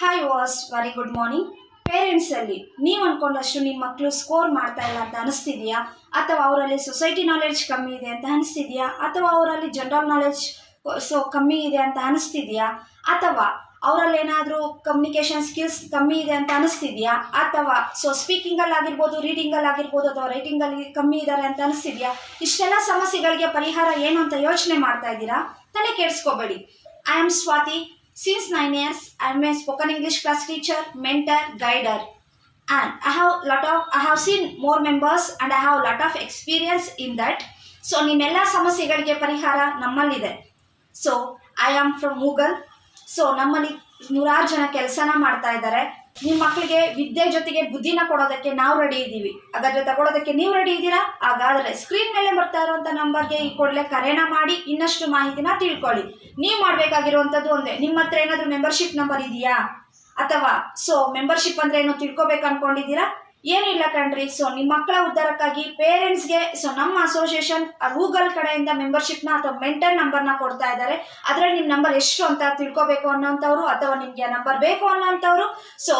Hi was very good morning ಪೇರೆಂಟ್ಸಲ್ಲಿ ನೀವು ಅಂದ್ಕೊಂಡಷ್ಟು ನಿಮ್ಮ ಮಕ್ಕಳು ಸ್ಕೋರ್ ಮಾಡ್ತಾ ಇಲ್ಲ ಅಂತ ಅನಿಸ್ತಿದೆಯಾ? ಅಥವಾ ಅವರಲ್ಲಿ ಸೊಸೈಟಿ ನಾಲೆಡ್ಜ್ ಕಮ್ಮಿ ಇದೆ ಅಂತ ಅನಿಸ್ತಿದೆಯಾ? ಅಥವಾ ಅವರಲ್ಲಿ ಜನರಲ್ ನಾಲೆಡ್ಜ್ ಸೊ ಕಮ್ಮಿ ಇದೆ ಅಂತ ಅನಿಸ್ತಿದೆಯಾ? ಅಥವಾ ಅವರಲ್ಲಿ ಏನಾದರೂ ಕಮ್ಯುನಿಕೇಷನ್ ಸ್ಕಿಲ್ಸ್ ಕಮ್ಮಿ ಇದೆ ಅಂತ ಅನಿಸ್ತಿದೆಯಾ? ಅಥವಾ ಸೊ ಸ್ಪೀಕಿಂಗಲ್ಲಿ ಆಗಿರ್ಬೋದು ರೀಡಿಂಗಲ್ಲಿ ಆಗಿರ್ಬೋದು, ಅಥವಾ ರೈಟಿಂಗಲ್ಲಿ ಕಮ್ಮಿ ಇದ್ದಾರೆ ಅಂತ ಅನಿಸ್ತಿದೆಯಾ? ಇಷ್ಟೆಲ್ಲ ಸಮಸ್ಯೆಗಳಿಗೆ ಪರಿಹಾರ ಏನು ಅಂತ ಯೋಚನೆ ಮಾಡ್ತಾ ಇದ್ದೀರಾ? ತಲೆ ಕೆಡಿಸ್ಕೋಬೇಡಿ. I am Swati since nine years I am a spoken English class teacher mentor guider and I have lot of, I have seen more members and I have lot of experience in that. So ನಿಮ್ಮೆಲ್ಲ ಸಮಸ್ಯೆಗಳಿಗೆ ಪರಿಹಾರ ನಮ್ಮಲ್ಲಿದೆ. So I am from Google so ನಮ್ಮಲ್ಲಿ ನೂರಾರು ಜನ ಕೆಲಸನ ಮಾಡ್ತಾ ಇದ್ದಾರೆ. ನಿಮ್ಮ ಮಕ್ಕಳಿಗೆ ವಿದ್ಯೆ ಜೊತೆಗೆ ಬುದ್ಧಿನ ಕೊಡೋದಕ್ಕೆ ನಾವು ರೆಡಿ ಇದ್ದೀವಿ. ಹಾಗಾದ್ರೆ ತಗೊಳ್ಳೋದಕ್ಕೆ ನೀವು ರೆಡಿ ಇದ್ದೀರಾ? ಹಾಗಾದ್ರೆ ಸ್ಕ್ರೀನ್ ಮೇಲೆ ಬರ್ತಾ ಇರುವಂಥ ನಂಬರ್ಗೆ ಈ ಕೂಡಲೇ ಕರೆನ ಮಾಡಿ ಇನ್ನಷ್ಟು ಮಾಹಿತಿನ ತಿಳ್ಕೊಳ್ಳಿ. ನೀವು ಮಾಡಬೇಕಾಗಿರುವಂಥದ್ದು ಒಂದೇ, ನಿಮ್ಮ ಹತ್ರ ಏನಾದರೂ ಮೆಂಬರ್ಶಿಪ್ ನಂಬರ್ ಇದೆಯಾ? ಅಥವಾ ಸೊ ಮೆಂಬರ್ಶಿಪ್ ಅಂದ್ರೆ ಏನು ತಿಳ್ಕೊಬೇಕು ಅನ್ಕೊಂಡಿದ್ದೀರಾ? ಏನಿಲ್ಲ ಕಣ್ರಿ. ಸೊ ನಿಮ್ಮ ಮಕ್ಕಳ ಉದ್ಧಾರಕ್ಕಾಗಿ ಪೇರೆಂಟ್ಸ್ಗೆ ಸೊ ನಮ್ಮ ಅಸೋಸಿಯೇಷನ್ ಗೂಗಲ್ ಕಡೆಯಿಂದ ಮೆಂಬರ್ಶಿಪ್ನ ಅಥವಾ ಮೆಂಟಲ್ ನಂಬರ್ನ ಕೊಡ್ತಾ ಇದ್ದಾರೆ. ಅದರಲ್ಲಿ ನಿಮ್ಮ ನಂಬರ್ ಎಷ್ಟು ಅಂತ ತಿಳ್ಕೊಬೇಕು ಅನ್ನೋಂಥವ್ರು ಅಥವಾ ನಿಮಗೆ ನಂಬರ್ ಬೇಕು ಅನ್ನೋಂಥವ್ರು. ಸೊ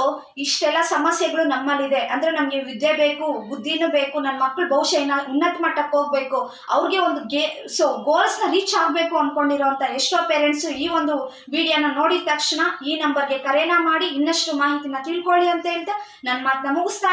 ಇಷ್ಟೆಲ್ಲ ಸಮಸ್ಯೆಗಳು ನಮ್ಮಲ್ಲಿದೆ. ಅಂದರೆ ನಮಗೆ ವಿದ್ಯೆ ಬೇಕು, ಬುದ್ಧಿನೂ ಬೇಕು ನನ್ನ ಮಕ್ಕಳು ಬಹುಶಃ ಉನ್ನತ ಮಟ್ಟಕ್ಕೆ ಹೋಗಬೇಕು. ಅವ್ರಿಗೆ ಒಂದು ಗೇ ಸೊ ಗೋಲ್ಸ್ನ ರೀಚ್ ಆಗಬೇಕು ಅಂದ್ಕೊಂಡಿರೋಂಥ ಎಷ್ಟೋ ಪೇರೆಂಟ್ಸು ಈ ಒಂದು ವಿಡಿಯೋನ ನೋಡಿದ ತಕ್ಷಣ ಈ ನಂಬರ್ಗೆ ಕರೆನ ಮಾಡಿ ಇನ್ನಷ್ಟು ಮಾಹಿತಿನ ತಿಳ್ಕೊಳ್ಳಿ ಅಂತ ಹೇಳ್ತಾ ನನ್ನ ಮಾತನ್ನ ಮುಗಿಸ್ತಾ